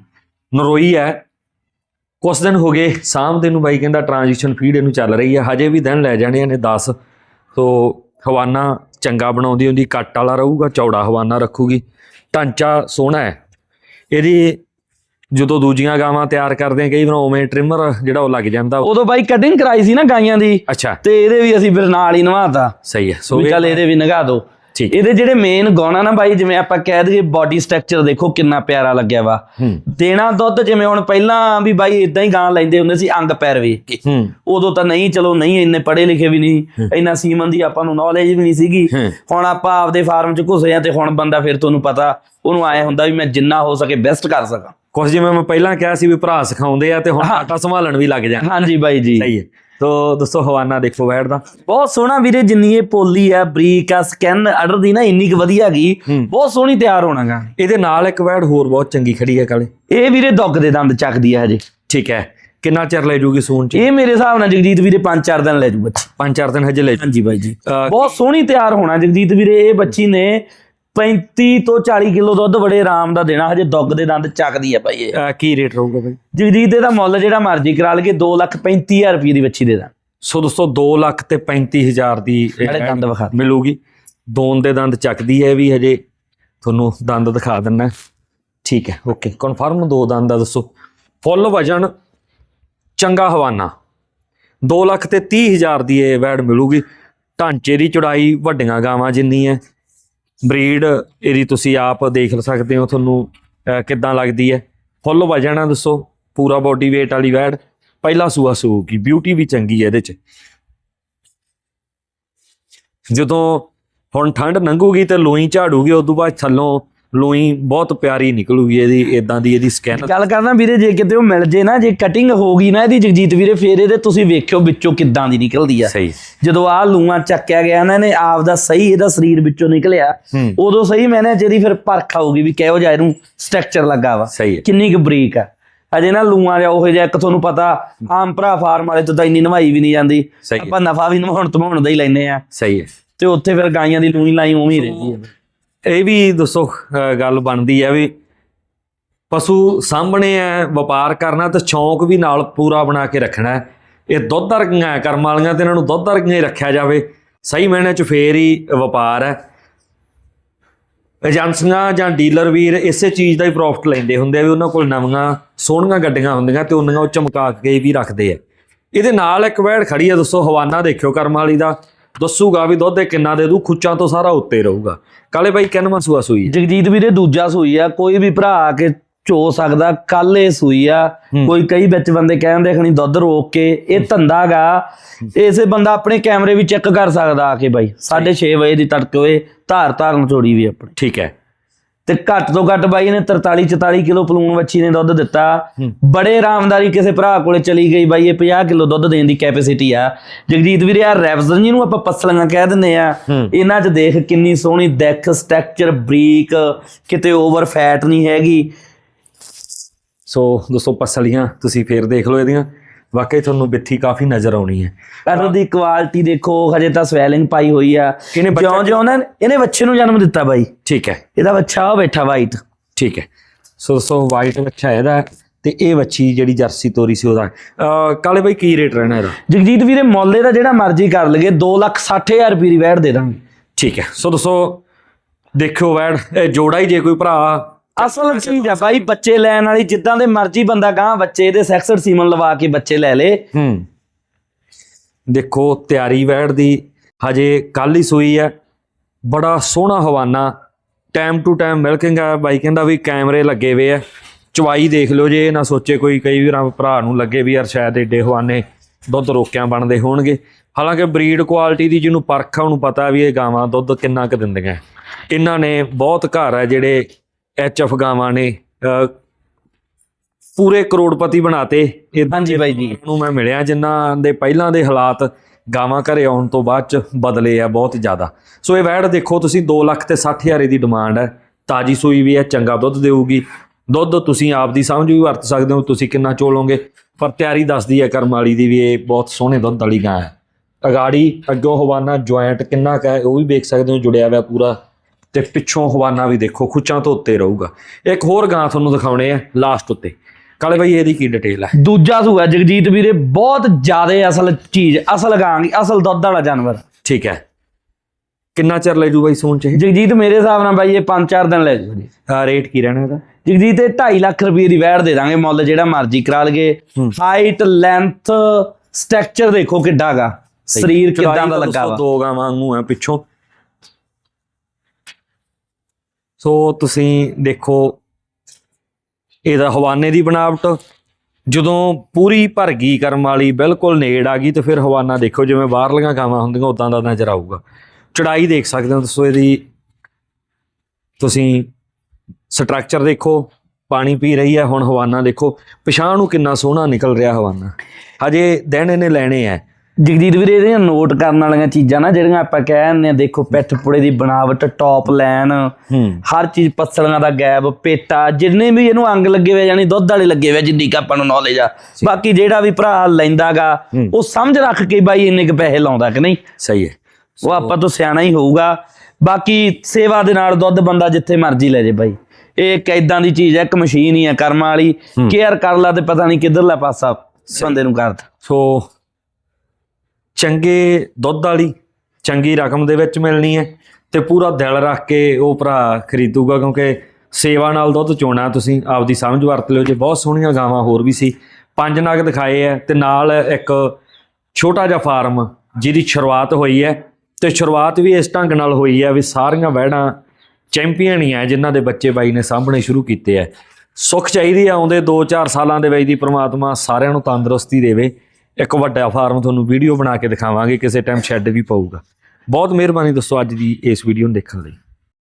Speaker 1: ਨਰੋਈ ਹੈ। ਕੁਛ ਦਿਨ ਹੋ ਗਏ ਸਾਹਮਣੇ ਨੂੰ ਬਾਈ ਕਹਿੰਦਾ ਟ੍ਰਾਂਜੀਸ਼ਨ ਫੀਡ ਇਹਨੂੰ ਚੱਲ ਰਹੀ ਹੈ। ਹਜੇ ਵੀ ਦਿਨ ਲੈ ਜਾਣੇ ਨੇ 10 ਸੋ ਹਵਾਨਾ ਚੰਗਾ ਬਣਾਉਂਦੀ ਹੁੰਦੀ ਕੱਟ ਵਾਲਾ ਰਹੂਗਾ ਚੌੜਾ ਹਵਾਨਾ ਰੱਖੂਗੀ। ਢਾਂਚਾ ਸੋਹਣਾ ਹੈ। ਇਹਦੀ ਜਦੋਂ ਦੂਜੀਆਂ ਗਾਵਾਂ ਤਿਆਰ ਕਰਦੇ ਆ ਕਈ ਵਾਰ ਉਵੇਂ ਟ੍ਰਿਮਰ ਜਿਹੜਾ ਉਹ ਲੱਗ ਜਾਂਦਾ।
Speaker 2: ਉਦੋਂ ਬਾਈ ਕਟਿੰਗ ਕਰਾਈ ਸੀ ਨਾ ਗਾਈਆਂ ਦੀ।
Speaker 1: ਅੱਛਾ।
Speaker 2: ਤੇ ਇਹਦੇ ਵੀ ਅਸੀਂ ਫਿਰ ਨਾਲ ਹੀ ਨਵਾਤਾ।
Speaker 1: ਸਹੀ ਹੈ। ਸੋ
Speaker 2: ਵੀ ਚੱਲ ਇਹਦੇ ਵੀ ਨਗਾ ਦੋ।
Speaker 1: ਠੀਕ
Speaker 2: ਇਹਦੇ ਜਿਹੜੇ ਮੇਨ ਗਾਣਾ ਨਾ ਬਾਈ ਜਿਵੇਂ ਆਪਾਂ ਕਹਿ ਦਈਏ ਬਾਡੀ ਸਟਰਕਚਰ ਦੇਖੋ ਕਿੰਨਾ ਪਿਆਰਾ ਲੱਗਿਆ ਵਾ। ਦੇਣਾ ਦੁੱਧ ਜਿਵੇਂ ਹੁਣ ਪਹਿਲਾਂ ਵੀ ਬਾਈ ਇਦਾਂ ਹੀ ਗਾਂ ਲੈਂਦੇ ਹੁੰਦੇ ਸੀ ਅੰਗ ਪੈਰ ਵੇਖ ਕੇ। ਉਦੋਂ ਤਾਂ ਨਹੀਂ ਚਲੋ ਨਹੀਂ ਇੰਨੇ ਪੜ੍ਹੇ ਲਿਖੇ ਵੀ ਨਹੀਂ ਇੰਨਾ ਸੀਮਨ ਦੀ ਆਪਾਂ ਨੂੰ ਨੌਲੇਜ ਵੀ ਨਹੀਂ ਸੀਗੀ। ਹੁਣ ਆਪਾਂ ਆਪਦੇ ਫਾਰਮ 'ਚ ਘੁਸੇ ਆ ਤੇ ਹੁਣ ਬੰਦਾ ਫਿਰ ਤੁਹਾਨੂੰ ਪਤਾ ਉਹਨੂੰ ਆਏ ਹੁੰਦਾ ਵੀ ਮੈਂ ਜਿੰਨਾ ਹੋ ਸਕੇ ਬੈਸਟ ਕਰ ਸਕਾਂ।
Speaker 1: ਕੁਝ ਜਿਵੇਂ ਮੈਂ ਪਹਿਲਾਂ ਕਿਹਾ ਸੀ ਵੀ ਭਰਾ ਸਿਖਾਉਂਦੇ ਆ ਤੇ ਹੁਣ ਆਟਾ ਸੰਭਾਲਣ ਵੀ ਲੱਗ ਜਾਣ
Speaker 2: ਹਾਂਜੀ ਬਾਈ ਜੀ।
Speaker 1: ਸਹੀ ਹੈ। ਤੋ ਦੋਸਤੋ ਹਵਾਨਾ ਦੇਖੋ ਦਾ।
Speaker 2: ਬਹੁਤ ਸੋਹਣਾ ਵੀਰੇ ਜਿੰਨੀ ਇਹ ਪੋਲੀ ਆ ਬਰੀਕ ਆ ਸਕੈਨ ਆਰਡਰ ਦੀ ਨਾ ਇੰਨੀ ਕੁ ਵਧੀਆ ਗਈ। ਬਹੁਤ ਸੋਹਣੀ ਤਿਆਰ ਹੋਣਾਗਾ
Speaker 1: ਇਹਦੇ ਨਾਲ ਇੱਕ ਵੈੜ ਹੋਰ ਬਹੁਤ ਚੰਗੀ ਖੜੀ ਹੈ ਕਾਲੇ।
Speaker 2: ਇਹ ਵੀਰੇ ਦੁੱਗ ਦੇ ਦੰਦ ਚੱਕਦੀ ਆ ਹਜੇ।
Speaker 1: ਠੀਕ ਹੈ। ਕਿੰਨਾ ਚਿਰ ਲੈ ਜੂਗੀ ਸੂਣ ਚ?
Speaker 2: ਇਹ ਮੇਰੇ ਹਿਸਾਬ ਨਾਲ ਜਗਜੀਤ ਵੀਰੇ 5-4 ਦਿਨ ਲੈ ਜੂ ਬੱਚੀ।
Speaker 1: ਪੰਜ ਚਾਰ ਦਿਨ ਹਜੇ ਲੈ ਜੂ।
Speaker 2: ਹਾਂਜੀ ਬਾਈ ਜੀ। ਬਹੁਤ ਸੋਹਣੀ ਤਿਆਰ ਹੋਣਾ ਜਗਜੀਤ ਵੀਰੇ ਇਹ ਬੱਚੀ ਨੇ 35 ਤੋਂ 40 ਕਿਲੋ ਦੁੱਧ ਬੜੇ ਆਰਾਮ ਦਾ ਦੇਣਾ ਹਜੇ ਦੁੱਗ ਦੇ ਦੰਦ ਚੱਕਦੀ ਆ ਬਾਈ ਇਹ।
Speaker 1: ਅਹ, ਕੀ ਰੇਟ ਰਹੂਗਾ ਬਈ?
Speaker 2: ਜਗਜੀਤ ਇਹਦਾ ਮੁੱਲ ਜਿਹੜਾ ਮਰਜ਼ੀ ਕਰਾ ਲਗੇ 2 ਲੱਖ 35000 ਰੁਪਏ ਦੀ ਬੱਚੀ ਦੇ ਦਾਂ।
Speaker 1: ਸੋ ਦੋਸਤੋ 2 ਲੱਖ ਤੇ 35000 ਦੀ ਇਹ
Speaker 2: ਦੰਦ ਵਿਖਾ ਦਿਓ।
Speaker 1: ਮਿਲੂਗੀ। ਦੋਨ ਦੇ ਦੰਦ ਚੱਕਦੀ ਹੈ ਵੀ ਹਜੇ। ਤੁਹਾਨੂੰ ਦੰਦ ਦਿਖਾ ਦਿੰਨਾ ਠੀਕ ਹੈ ਓਕੇ ਕਨਫਰਮ ਦੋ ਦੰਦ ਦਾ ਦੱਸੋ। ਫੁੱਲ ਵਜਨ ਚੰਗਾ ਹਵਾਨਾ। 2 ਲੱਖ ਤੇ 30000 ਦੀ ਇਹ ਵੈੜ ਮਿਲੂਗੀ। ਢਾਂਚੇ ਦੀ ਚੌੜਾਈ ਵੱਡੀਆਂ ਗਾਵਾਂ ਜਿੰਨੀ ਹੈ। ਬਰੀਡ ਇਹਦੀ ਤੁਸੀਂ ਆਪ ਦੇਖ ਸਕਦੇ ਹੋ ਤੁਹਾਨੂੰ ਕਿੱਦਾਂ ਲੱਗਦੀ ਹੈ। ਫੁੱਲ ਵਜਨ ਦੱਸੋ, ਪੂਰਾ ਬੋਡੀ weight ਵਾਲੀ ਵੈੜ। ਪਹਿਲਾ ਸੂਆ ਸੂਗੀ ਬਿਊਟੀ ਵੀ ਚੰਗੀ ਹੈ ਇਹਦੇ ਚ। ਜਦੋਂ ਹੁਣ ਠੰਡ ਲੰਘੂਗੀ ਤੇ ਲੋਈ ਝਾੜੂਗੀ ਉਸ ਤੋਂ ਬਾਅਦ ਥੱਲੋਂ ਲੋਈ ਬਹੁਤ ਪਿਆਰੀ ਨਿਕਲੂਗੀ ਇਹਦੀ ਇਦਾਂ ਦੀ ਇਹਦੀ ਸਕਿਨ
Speaker 2: ਗੱਲ ਕਰਨਾ ਵੀਰੇ ਜੇ ਕਿਤੇ ਉਹ ਮਿਲ ਜੇ ਨਾ ਜੇ ਕਟਿੰਗ ਹੋ ਗਈ ਨਾ ਇਹਦੀ ਜਗਜੀਤ ਵੀਰੇ ਫੇਰ ਇਹਦੇ ਤੁਸੀਂ ਵੇਖਿਓ ਵਿੱਚੋਂ ਕਿੱਦਾਂ ਦੀ ਨਿਕਲਦੀ ਆ।
Speaker 1: ਸਹੀ।
Speaker 2: ਜਦੋਂ ਆ ਲੂਆਂ ਚੱਕਿਆ ਗਿਆ ਨਾ ਇਹਨੇ ਆਪ ਦਾ ਸਹੀ ਇਹਦਾ ਸਰੀਰ ਵਿੱਚੋਂ ਨਿਕਲਿਆ ਉਦੋਂ ਸਹੀ ਮੈਨੇ ਜਿਹਦੀ ਫਿਰ ਪਰਖ ਆਊਗੀ ਵੀ ਕਿਹੋ ਜਿਹਾ ਇਹਨੂੰ ਸਟਰਕਚਰ ਲੱਗਾ ਵਾ ਕਿੰਨੀ ਕੁ ਬਰੀਕ ਆ। ਅਜੇ ਨਾ ਲੂਆਂ ਜਾਂ ਉਹੋ ਜਿਹਾ ਇੱਕ ਤੁਹਾਨੂੰ ਪਤਾ ਆਮ ਭਰਾ ਫਾਰਮ ਵਾਲੇ ਤੋਂ ਤਾਂ ਇੰਨੀ ਨਵਾਈ ਵੀ ਨਹੀਂ ਜਾਂਦੀ। ਆਪਾਂ ਨਫਾ ਵੀ ਨਵਾਉਣ ਧਮਾਉਣ ਦਾ ਹੀ ਲੈਨੇ ਆ।
Speaker 1: ਸਹੀ ਹੈ।
Speaker 2: ਤੇ ਉੱਥੇ ਫਿਰ ਗਾਈਆਂ ਦੀ ਲੂਈ ਲਾਈ ਉਵੇਂ ਹੀ ਰਹਿੰਦੀ ਹੈ।
Speaker 1: ਇਹ ਵੀ ਦੱਸੋ ਗੱਲ ਬਣਦੀ ਹੈ ਵੀ ਪਸ਼ੂ ਸਾਹਮਣੇ ਹੈ ਵਪਾਰ ਕਰਨਾ ਤੇ ਸ਼ੌਂਕ ਵੀ ਨਾਲ ਪੂਰਾ ਬਣਾ ਕੇ ਰੱਖਣਾ ਇਹ ਦੁੱਧ ਵਰਗੀਆਂ ਹੈ ਕਰਮ ਵਾਲੀਆਂ ਤੇ ਇਹਨਾਂ ਨੂੰ ਦੁੱਧ ਵਰਗੀਆਂ ਹੀ ਰੱਖਿਆ ਜਾਵੇ। ਸਹੀ ਮਾਇਨੇ ਚ ਫੇਰ ਹੀ ਵਪਾਰ ਹੈ। ਏਜੰਸੀਆਂ ਜਾਂ ਡੀਲਰ ਵੀਰ ਇਸੇ ਚੀਜ਼ ਦਾ ਹੀ ਪ੍ਰੋਫਿਟ ਲੈਂਦੇ ਹੁੰਦੇ ਆ ਵੀ ਉਹਨਾਂ ਕੋਲ ਨਵੀਆਂ, ਸੋਹਣੀਆਂ ਗੱਡੀਆਂ ਹੁੰਦੀਆਂ ਤੇ ਉਹਨਾਂ ਉਹ ਚਮਕਾ ਕੇ ਵੀ ਰੱਖਦੇ ਆ। ਇਹਦੇ ਨਾਲ ਇੱਕ ਵੈੜ ਖੜੀ ਆ, ਦੱਸੋ, ਹਵਾਨਾ ਦੇਖਿਓ ਕਰਮ ਵਾਲੀ ਦਾ। ਦੱਸੂਗਾ ਵੀ ਦੁੱਧ ਇਹ ਕਿੰਨਾ ਦੇ ਦੂ ਖੁੱਚਾਂ ਤੋਂ ਸਾਰਾ ਉੱਤੇ ਰਹੂਗਾ। ਕਾਲੇ ਬਾਈ ਕਿੰਨਵਾਂ ਸੂਆ ਸੂਈ ਹੈ?
Speaker 2: ਜਗਜੀਤ ਵੀਰੇ ਦੂਜਾ ਸੂਈ ਆ ਕੋਈ ਵੀ ਭਰਾ ਆ ਕੇ ਚੋ ਸਕਦਾ ਕੱਲ ਇਹ ਸੂਈ ਆ। ਕੋਈ ਕਈ ਵਿੱਚ ਬੰਦੇ ਕਹਿੰਦੇ ਖਣੀ ਦੁੱਧ ਰੋਕ ਕੇ ਇਹ ਧੰਦਾ ਗਾ। ਇਸੇ ਬੰਦਾ ਆਪਣੇ ਕੈਮਰੇ ਵੀ ਚੈੱਕ ਕਰ ਸਕਦਾ ਆ ਕੇ ਬਾਈ। 6:30 ਵਜੇ ਦੀ ਤੜਕੇ ਹੋਏ ਧਾਰ ਧਾਰਨ ਚੋੜੀ ਵੀ ਆਪਣੀ।
Speaker 1: ਠੀਕ ਹੈ।
Speaker 2: ਤੇ ਘੱਟ ਤੋਂ ਘੱਟ ਬਾਈ ਨੇ 43 44 ਕਿਲੋ ਪਲੂਣ ਵੱਛੀ ਨੇ ਦੁੱਧ ਦਿੱਤਾ। ਬੜੇ ਆਰਾਮਦਾਰੀ ਕਿਸੇ ਭਰਾ ਕੋਲੇ ਚਲੀ ਗਈ ਬਾਈ ਇਹ 50 ਕਿਲੋ ਦੁੱਧ ਦੇਣ ਦੀ ਕੈਪੈਸਿਟੀ ਆ। ਜਗਜੀਤ ਵੀਰੇ ਆ ਰੈਵਜ਼ਨ ਜਿਹਨੂੰ ਆਪਾਂ ਪਸਲੀਆਂ ਕਹਿ ਦਿੰਦੇ ਆ। ਇਹਨਾਂ 'ਚ ਦੇਖ ਕਿੰਨੀ ਸੋਹਣੀ ਡੈਕ ਸਟਰਕਚਰ ਬਰੀਕ ਕਿਤੇ ਓਵਰ ਫੈਟ ਨਹੀਂ ਹੈਗੀ।
Speaker 1: ਸੋ ਦੋਸਤੋ ਪਸਲੀਆਂ ਤੁਸੀਂ ਫੇਰ ਦੇਖ ਲਓ ਇਹਦੀਆਂ। ਵਾਕਈ ਤੁਹਾਨੂੰ ਬਿੱਥੀ ਕਾਫੀ ਨਜ਼ਰ ਆਉਣੀ ਹੈ।
Speaker 2: ਪਰ ਦੀ ਕੁਆਲਿਟੀ ਦੇਖੋ ਹਜੇ ਤਾਂ ਸਵੈਲਿੰਗ ਪਾਈ ਹੋਈ ਆ।
Speaker 1: ਬੱਚਾ
Speaker 2: ਜਿਉਂ ਜਿਉਂ ਨਾ ਇਹਨੇ ਬੱਚੇ ਨੂੰ ਜਨਮ ਦਿੱਤਾ ਬਾਈ।
Speaker 1: ਠੀਕ ਹੈ।
Speaker 2: ਇਹਦਾ ਬੱਚਾ ਉਹ ਬੈਠਾ ਵਾਈਟ
Speaker 1: ਠੀਕ ਹੈ। ਸੋ ਦੋਸਤੋ ਵਾਈਟ ਬੱਚਾ ਇਹਦਾ ਤੇ ਇਹ ਬੱਚੀ ਜਿਹੜੀ ਜਰਸੀ ਤੋਰੀ ਸੀ ਉਹਦਾ। ਅਹ ਕਾਲੇ ਬਾਈ ਕੀ ਰੇਟ ਰਹਿਣਾ ਇਹਦਾ?
Speaker 2: ਜਗਜੀਤ ਵੀਰੇ ਮੁੱਲ ਇਹਦਾ ਜਿਹੜਾ ਮਰਜ਼ੀ ਕਰ ਲਗੇ 260000 ਰੁਪਏ ਦੀ ਵੈਟ ਦੇ ਦਾਂਗੇ।
Speaker 1: ਠੀਕ ਹੈ। ਸੋ ਦੋਸਤੋ ਦੇਖਿਓ ਵੈੜ ਇਹ ਜੋੜਾ ਹੀ ਜੇ ਕੋਈ ਭਰਾ
Speaker 2: ਅਸਲ ਚੀਜ਼ ਆ ਬਾਈ ਬੱਚੇ ਲੈਣ ਵਾਲੀ ਜਿੱਦਾਂ ਦੇ ਮਰਜ਼ੀ ਬੰਦਾ ਗਾਂ ਬੱਚੇ ਦੇ ਸੈਕਸਡ ਸੀਮਨ ਲਵਾ ਕੇ ਬੱਚੇ ਲੈ ਲੇ।
Speaker 1: ਹੂੰ। ਦੇਖੋ ਤਿਆਰੀ ਵੈੜ ਦੀ ਹਜੇ ਕੱਲ ਹੀ ਸੂਈ ਹੈ ਬੜਾ ਸੋਹਣਾ ਹਵਾਨਾ। ਟਾਈਮ ਟੂ ਟਾਈਮ ਮਿਲਕਿੰਗ ਆ ਬਾਈ ਕਹਿੰਦਾ ਵੀ ਕੈਮਰੇ ਲੱਗੇ ਹੋਏ ਆ। ਚਵਾਈ ਦੇਖ ਲਿਓ ਜੇ ਇਹ ਨਾ ਸੋਚੇ ਕੋਈ ਕਈ ਵੀਰਾਂ ਭਰਾ ਨੂੰ ਲੱਗੇ ਵੀ ਯਾਰ ਸ਼ਾਇਦ ਏਡੇ ਹਵਾਨੇ ਦੁੱਧ ਰੋਕਿਆਂ ਬਣਦੇ ਹੋਣਗੇ। ਹਾਲਾਂਕਿ ਬਰੀਡ ਕੁਆਲਿਟੀ ਦੀ ਜਿਹਨੂੰ ਪਰਖ ਆ ਉਹਨੂੰ ਪਤਾ ਵੀ ਇਹ ਗਾਵਾਂ ਦੁੱਧ ਕਿੰਨਾ ਕੁ ਦਿੰਦੀਆਂ। ਇਹਨਾਂ ਨੇ ਬਹੁਤ ਘਰ ਆ ਜਿਹੜੇ ਐਚਐਫ ਗਾਵਾਂ ਨੇ ਪੂਰੇ ਕਰੋੜਪਤੀ ਬਣਾਤੇ।
Speaker 2: ਹਾਂਜੀ ਬਾਈ ਜੀ।
Speaker 1: ਨੂੰ ਮੈਂ ਮਿਲਿਆ ਜਿਨ੍ਹਾਂ ਦੇ ਪਹਿਲਾਂ ਦੇ ਹਾਲਾਤ ਗਾਵਾਂ ਘਰੇ ਆਉਣ ਤੋਂ ਬਾਅਦ ਚ ਬਦਲੇ ਆ ਬਹੁਤ ਜ਼ਿਆਦਾ। ਸੋ ਇਹ ਵੈੜ ਦੇਖੋ ਤੁਸੀਂ 2 ਲੱਖ ਤੇ 60 ਹਜ਼ਾਰ ਦੀ ਡਿਮਾਂਡ ਹੈ। ਤਾਜੀ ਸੂਈ ਵੀ ਹੈ ਚੰਗਾ ਦੁੱਧ ਦੇਊਗੀ। ਦੁੱਧ ਤੁਸੀਂ ਆਪ ਦੀ ਸਮਝ ਵੀ ਵਰਤ ਸਕਦੇ ਹੋ ਤੁਸੀਂ ਕਿੰਨਾ ਚੋਲੋਗੇ। ਪਰ ਤਿਆਰੀ ਦੱਸਦੀ ਹੈ ਕਰਮ ਵਾਲੀ ਦੀ ਵੀ ਇਹ ਬਹੁਤ ਸੋਹਣੇ ਦੁੱਧ ਵਾਲੀ ਗਾਂ ਹੈ। ਅਗਾੜੀ ਅੱਗੋਂ ਹਵਾਨਾ ਜੁਆਇੰਟ ਕਿੰਨਾ ਕੁ ਹੈ ਉਹ ਵੀ ਵੇਖ ਸਕਦੇ ਹੋ ਜੁੜਿਆ ਹੋਇਆ ਪੂਰਾ। ਤੇ ਪਿੱਛੋਂ ਹਵਾਨਾ ਵੀ ਦੇਖੋ ਖੁੱਚਾਂ ਤੋਂ ਉੱਤੇ ਰਹੂਗਾ। ਇੱਕ ਹੋਰ ਗਾਂ ਤੁਹਾਨੂੰ ਦਿਖਾਉਣੇ ਆ ਲਾਸਟ ਉੱਤੇ। ਕਾਲੇ ਭਾਈ ਇਹਦੀ ਕੀ ਡਿਟੇਲ ਹੈ
Speaker 2: ਦੂਜਾ ਸੂਆ ਜਗਜੀਤ ਵੀਰੇ ਬਹੁਤ ਜ਼ਿਆਦਾ ਅਸਲ ਚੀਜ਼ ਅਸਲ ਗਾਂ ਅਸਲ ਦੁੱਧ ਵਾਲਾ ਜਾਨਵਰ।
Speaker 1: ਠੀਕ ਹੈ। ਕਿੰਨਾ ਚਿਰ ਲੈ ਜੂ ਬਾਈ ਸੋਨ ਚ ਇਹ?
Speaker 2: ਜਗਜੀਤ ਮੇਰੇ ਹਿਸਾਬ ਨਾਲ ਬਾਈ ਇਹ 5-4 ਦਿਨ ਲੈ ਜੂ ਜੀ।
Speaker 1: ਰੇਟ ਕੀ ਰਹਿਣਾ ਇਹਦਾ?
Speaker 2: ਜਗਜੀਤ ਇਹ 2.5 ਲੱਖ ਰੁਪਏ ਦੀ ਵੈੜ ਦੇ ਦਾਂਗੇ ਮੁੱਲ ਜਿਹੜਾ ਮਰਜ਼ੀ ਕਰਾ ਲਗੇ। ਹਾਈਟ ਲੈਂਥ ਸਟਰਕਚਰ ਦੇਖੋ ਕਿੱਡਾ ਗਾ। ਸਰੀਰ ਕਿੱਦਾਂ ਦਾ ਲੱਗਾ ਵਾ।
Speaker 1: ਦੋ ਗਾਵਾਂ ਵਾਂਗੂ ਆ ਪਿੱਛੋਂ। ਸੋ ਤੁਸੀਂ ਦੇਖੋ, ਇਹਦਾ ਹਵਾਨੇ ਦੀ ਬਣਾਵਟ, ਜਦੋਂ ਪੂਰੀ ਭਰ ਗਈ ਕਰਮ ਵਾਲੀ ਬਿਲਕੁਲ ਨੇੜ ਆ ਗਈ, ਤੇ ਫਿਰ ਹਵਾਨਾ ਦੇਖੋ ਜਿਵੇਂ ਬਾਹਰਲੀਆਂ ਗਾਵਾਂ ਹੁੰਦੀਆਂ, ਉਦਾਂ ਦਾ ਨਜ਼ਰ ਆਊਗਾ। ਚੜਾਈ ਦੇਖ ਸਕਦੇ ਹੋ ਤੁਸੀਂ ਇਹਦੀ। ਤੁਸੀਂ ਸਟਰਕਚਰ ਦੇਖੋ, ਪਾਣੀ ਪੀ ਰਹੀ ਹੈ, ਹੁਣ ਹਵਾਨਾ ਦੇਖੋ ਪਿਛਾਂ ਨੂੰ ਕਿੰਨਾ ਸੋਹਣਾ ਨਿਕਲ ਰਿਹਾ ਹਵਾਨਾ। ਹਜੇ ਦਿਨ ਇਹਨੇ ਲੈਣੇ ਆ
Speaker 2: ਜਗਜੀਤ ਵੀਰੇ ਇਹਦੀਆਂ ਨੋਟ ਕਰਨ ਵਾਲੀਆਂ ਚੀਜ਼ਾਂ ਨਾ ਜਿਹੜੀਆਂ ਆਪਾਂ ਕਹਿ ਦਿੰਦੇ ਆ ਦੇਖੋ ਪਿੱਠ ਪੁੜੇ ਦੀ ਬਣਾਵਟ ਟੌਪ ਲਾਈਨ ਹਰ ਚੀਜ਼ ਪੱਸਲੀਆਂ ਦਾ ਗੈਪ ਪੇਟਾ ਜਿੰਨੇ ਵੀ ਇਹਨੂੰ ਅੰਗ ਲੱਗੇ ਹੋਏ ਯਾਨੀ ਦੁੱਧ ਵਾਲੇ ਲੱਗੇ ਹੋਏ ਜਿੰਨੀ ਕੁ ਆਪਾਂ ਨੂੰ ਨੌਲੇਜ ਆ। ਬਾਕੀ ਜਿਹੜਾ ਵੀ ਭਰਾ ਲੈਂਦਾਗਾ। ਉਹ ਸਮਝ ਰੱਖ ਕੇ ਬਾਈ ਇੰਨੇ ਕੁ ਪੈਸੇ ਲਾਉਂਦਾ ਕਿ ਨਹੀਂ?
Speaker 1: ਸਹੀ ਹੈ।
Speaker 2: ਉਹ ਆਪਾਂ ਤੋਂ ਸਿਆਣਾ ਹੀ ਹੋਊਗਾ। ਬਾਕੀ ਸੇਵਾ ਦੇ ਨਾਲ ਦੁੱਧ ਬੰਦਾ ਜਿੱਥੇ ਮਰਜ਼ੀ ਲੈ ਜੇ ਬਾਈ। ਇਹ ਇੱਕ ਇਦਾਂ ਦੀ ਚੀਜ਼ ਹੈ ਇੱਕ ਮਸ਼ੀਨ ਹੀ ਹੈ ਕਰਮਾਂ ਵਾਲੀ। ਕੇਅਰ ਕਰ ਲਾ ਤੇ ਪਤਾ ਨਹੀਂ ਕਿੱਧਰਲਾ ਪਾਸਾ ਬੰਦੇ ਨੂੰ ਕਰਦਾ।
Speaker 1: ਸੋ ਚੰਗੇ ਦੁੱਧ ਵਾਲੀ, ਚੰਗੀ ਰਕਮ ਦੇ ਵਿੱਚ ਮਿਲਣੀ ਹੈ ਤੇ ਪੂਰਾ ਦਿਲ ਰੱਖ ਕੇ ਉਹ ਭਰਾ ਖਰੀਦੂਗਾ ਕਿਉਂਕਿ ਸੇਵਾ ਨਾਲ ਦੁੱਧ ਚੋਣਾ ਤੁਸੀਂ ਆਪਦੀ ਸਮਝ ਵਰਤ ਲਿਓ, ਜੇ ਬਹੁਤ ਸੋਹਣੀਆਂ ਗਾਵਾਂ ਹੋਰ ਵੀ ਸੀ। ਪੰਜ ਨਗ ਦਿਖਾਏ ਹੈ ਤੇ ਨਾਲ ਇੱਕ ਛੋਟਾ ਜਿਹਾ ਫਾਰਮ ਜਿਹਦੀ ਸ਼ੁਰੂਆਤ ਹੋਈ ਹੈ ਤੇ ਸ਼ੁਰੂਆਤ ਵੀ ਇਸ ਢੰਗ ਨਾਲ ਹੋਈ ਹੈ ਵੀ ਸਾਰੀਆਂ ਵਹਿੜਾਂ ਚੈਂਪੀਅਨ ਹੀ ਆ ਜਿਨ੍ਹਾਂ ਦੇ ਬੱਚੇ ਬਾਈ ਨੇ ਸਾਹਮਣੇ ਸ਼ੁਰੂ ਕੀਤੇ ਆ ਸੁੱਖ ਚਾਹੀਦੀ ਆਉਂਦੇ 2-4 ਸਾਲਾਂ ਦੇ ਵਿੱਚ ਦੀ ਪ੍ਰਮਾਤਮਾ ਸਾਰਿਆਂ ਨੂੰ ਤੰਦਰੁਸਤੀ ਦੇਵੇ। ਇੱਕ ਵੱਡਾ ਫਾਰਮ ਤੁਹਾਨੂੰ ਵੀਡੀਓ ਬਣਾ ਕੇ ਦਿਖਾਵਾਂਗੇ, ਕਿਸੇ ਟਾਈਮ ਸ਼ੈੱਡ ਵੀ ਪਊਗਾ। ਬਹੁਤ ਮਿਹਰਬਾਨੀ ਦੋਸਤੋ ਅੱਜ ਦੀ ਇਸ ਵੀਡੀਓ ਨੂੰ ਦੇਖਣ ਲਈ।